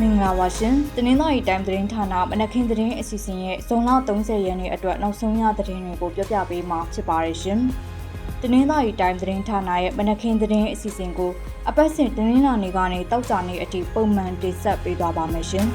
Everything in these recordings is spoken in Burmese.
မင်္ဂလာပါရှင်။တနင်္လာရီတိုင်းသတင်းဌာနမနက်ခင်းသတင်းအစီအစဉ်ရဲ့ဇွန်လ30ရက်နေ့အတွက်နောက်ဆုံးရသတင်းတွေကိုပြောပြပေးမှာဖြစ်ပါရရှင်။တနင်္လာရီတိုင်းသတင်းဌာနရဲ့မနက်ခင်းသတင်းအစီအစဉ်ကိုအပတ်စဉ်တနင်္လာနေ့ကနေတောက်ကြနေ့အထိပုံမှန်တင်ဆက်ပေးသွားပါမယ်ရှင်။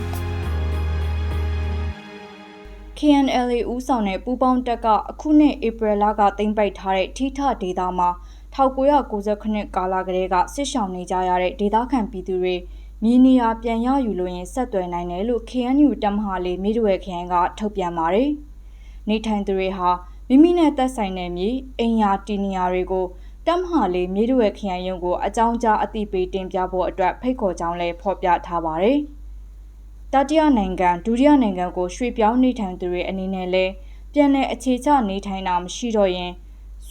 KNLA ဦးဆောင်တဲ့ပူးပေါင်းတက်ကအခုနှစ်ဧပြီလကတင်ပိုက်ထားတဲ့ထိထဒေသမှာ1998ကာလကလေးကစစ်ဆောင်နေကြရတဲ့ဒေသခံပြည်သူတွေ မြေနေရာပြန်ရယူလို့ရင်ဆက်သွယ်နိုင်တယ်လို့ KNU တမဟာလေးမြေတွယ်ခရိုင်ကထုတ်ပြန်ပါတယ်။နေထိုင်သူတွေဟာမိမိနဲ့သက်ဆိုင်တဲ့မြေအိမ်ယာတီနီယာတွေကိုတမဟာလေးမြေတွယ်ခရိုင်ရုံးကိုအကြောင်းကြားအသိပေးတင်ပြဖို့အတွက်ဖိတ်ခေါ်ကြောင်းလည်းဖော်ပြထားပါတယ်။တတိယနိုင်ငံဒုတိယနိုင်ငံကိုရွှေ့ပြောင်းနေထိုင်သူတွေအနေနဲ့လည်းပြန်လည်အခြေချနေထိုင်တာမရှိတော့ရင်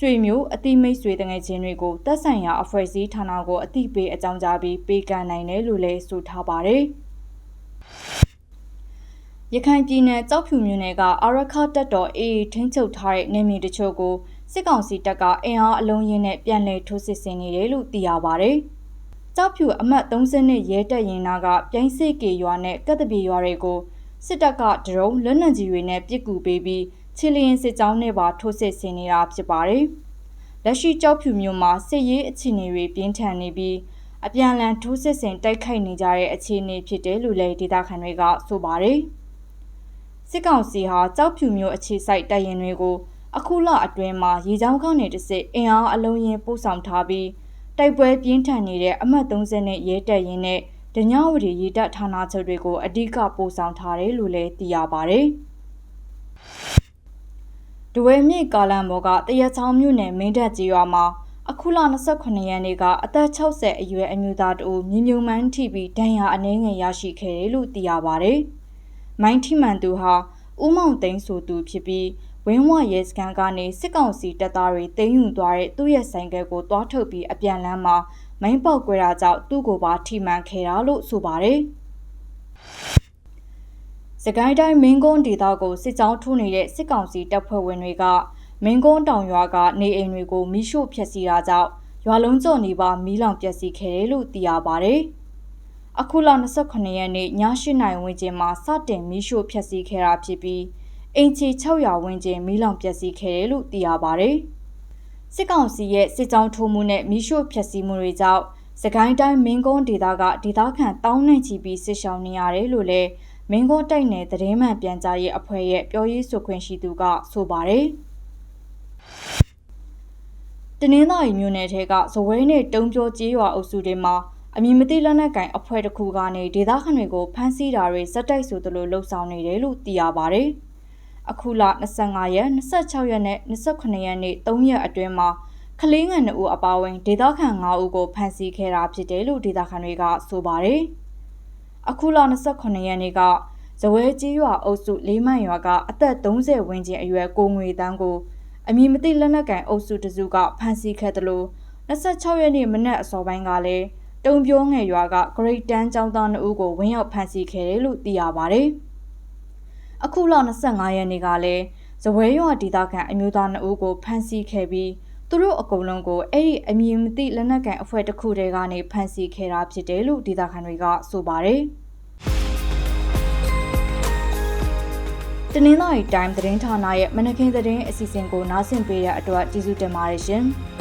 ဆွေမျိုးအတိမိတ်ဆွေတငယ်ချင်းတွေကိုတက်ဆိုင်ရာအဖွဲ့အစည်းဌာနကိုအသိပေးအကြောင်းကြားပြီးပေးကမ်းနိုင်တယ်လို့လည်းဆိုထားပါတယ်။ရခိုင်ပြည်နယ်ကြောက်ဖြူမြို့နယ်ကအာရခတက်တော်အေးထင်းချုပ်ထားတဲ့နေမြေတချို့ကိုစစ်ကောင်စီတပ်ကအင်အားအလုံးရင်းနဲ့ပြန်လည်ထိုးစစ်ဆင်နေတယ်လို့သိရပါတယ်။ကြောက်ဖြူအမှတ်30နဲ့ရဲတပ်ရင်နာကပြိုင်းစိတ်ကေရွာနဲ့ကက်တပီရွာတွေကိုစစ်တပ်ကဒရုန်းလက်နက်ကြီးတွေနဲ့ပစ်ကူပေးပြီး ချီလျင်စစ်ကြောင်းနဲ့ပါထိုးစစ်ဆင်နေတာဖြစ်ပါတယ်။လက်ရှိကြောက်ဖြူမြို့မှာစစ်ရေးအခြေအနေတွေပြင်းထန်နေပြီးအပြန်အလှန်ထိုးစစ်ဆင်တိုက်ခိုက်နေကြတဲ့အခြေအနေဖြစ်တယ်လို့လည်းဒေသခံတွေကဆိုပါတယ်။စစ်ကောင်စီဟာကြောက်ဖြူမြို့အခြေစိုက်တပ်ရင်တွေကိုအခုလအတွင်းမှာရေချောင်းကောင်းနေတစ်စစ်အင်အားအလုံးရင်ပို့ဆောင်ထားပြီးတိုက်ပွဲပြင်းထန်နေတဲ့အမှတ်30နဲ့ရဲတပ်ရင်နဲ့ဒညဝတီရေတပ်ဌာနချုပ်တွေကိုအ धिक ပို့ဆောင်ထားတယ်လို့လည်းသိရပါတယ်။ ဒဝဲမြစ်ကာလန်ဘော်ကတရချောင်းမြို့နယ်မင်းတပ်ကြီးရွာမှာအခုလ28ရက်နေ့ကအသက်60အရွယ်အမျိုးသားတို့မြင်းမြုံမှန်းထိပြီးဒဏ်ရာအနှဲငယ်ရရှိခဲ့တယ်လို့သိရပါတယ်။မိုင်းထိမှန်သူဟာဦးမောင်သိန်းဆိုသူဖြစ်ပြီးဝင်းဝရဲစကန်ကနေစစ်ကောင်စီတပ်သားတွေတင်းယူသွားတဲ့သူ့ရဲ့ဆိုင်ကယ်ကိုတွားထုတ်ပြီးအပြန်လန်းမှာမိုင်းပေါက်ကွဲတာကြောင့်သူ့ကိုပါထိမှန်ခဲ့တာလို့ဆိုပါတယ်။ စကိုင်းတိုင်းမင်းကုန်းဒေသကိုစစ်ကြောင်းထိုးနေတဲ့စစ်ကောင်စီတပ်ဖွဲ့ဝင်တွေကမင်းကုန်းတောင်ရွာကနေအိမ်တွေကိုမိရှို့ဖျက်ဆီးတာကြောင့်ရွာလုံးကျော်နေပါမီးလောင်ပျက်စီးခဲ့တယ်လို့သိရပါတယ်။အခုလ28ရက်နေ့ည8နာရီဝန်းကျင်မှာစတင်မီးရှို့ဖျက်ဆီးခဲ့တာဖြစ်ပြီးအင်ချီ600ဝန်းကျင်မီးလောင်ပျက်စီးခဲ့တယ်လို့သိရပါတယ်။စစ်ကောင်စီရဲ့စစ်ကြောင်းထိုးမှုနဲ့မီးရှို့ဖျက်ဆီးမှုတွေကြောင့်စကိုင်းတိုင်းမင်းကုန်းဒေသကဒေသခံတောင်းနှံချီပြီးစစ်ရှောင်နေရတယ်လို့လည်း မင်းကုန်းတိုက်နယ်သတင်းမှန်ပြန်ကြားရေးအဖွဲ့ရဲ့ပြောရေးဆိုခွင့်ရှိသူကဆိုပါတယ်။တနင်္သာရီမြို့နယ်ထဲကဇဝဲနဲ့တုံးပြောကျေးရွာအုပ်စုတွေမှာအမည်မသိလက်နက်ကင်အဖွဲ့တစ်ခုကနေဒေသခံတွေကိုဖမ်းဆီးတာတွေဇက်တိုက်ဆိုသလိုလှုပ်ဆောင်နေတယ်လို့သိရပါတယ်။အခုလ25ရက်26ရက်နဲ့28ရက်နေ့3ရက်အတွင်းမှာကလေးငယ်2ဦးအပါအဝင်ဒေသခံ9ဦးကိုဖမ်းဆီးခဲ့တာဖြစ်တယ်လို့ဒေသခံတွေကဆိုပါတယ်။ အခုလ28ရက်နေ့ကဇဝဲကြီးရွာအုပ်စုလေးမန်ရွာကအသက်30ဝန်းကျင်အရွယ်ကိုငွေတန်းကိုအမည်မသိလက်နက်ကန်အုပ်စုတစုကဖမ်းဆီးခဲ့တယ်လို့26ရက်နေ့မနက်အစောပိုင်းကလည်းတုံပြောငယ်ရွာကဂရိတ်တန်းចောင်းသား2ဦးကိုဝင်းရောက်ဖမ်းဆီးခဲ့တယ်လို့သိရပါတယ်။အခုလ25ရက်နေ့ကလည်းဇဝဲရွာဒေသခံအမျိုးသား2ဦးကိုဖမ်းဆီးခဲ့ပြီး သူတို့အကုန်လုံးကိုအဲ့ဒီအမည်မသိလက်နက်ကန်အဖွဲ့တစ်ခုတည်းကနေဖမ်းဆီးခဲ့တာဖြစ်တယ်လို့ဒေသခံတွေကဆိုပါတယ်။တနင်္လာရီတိုင်းသတင်းဌာနရဲ့မနက်ခင်းသတင်းအစီအစဉ်ကိုနားဆင်ပေးတဲ့အတွက်ကျေးဇူးတင်ပါတယ်ရှင်။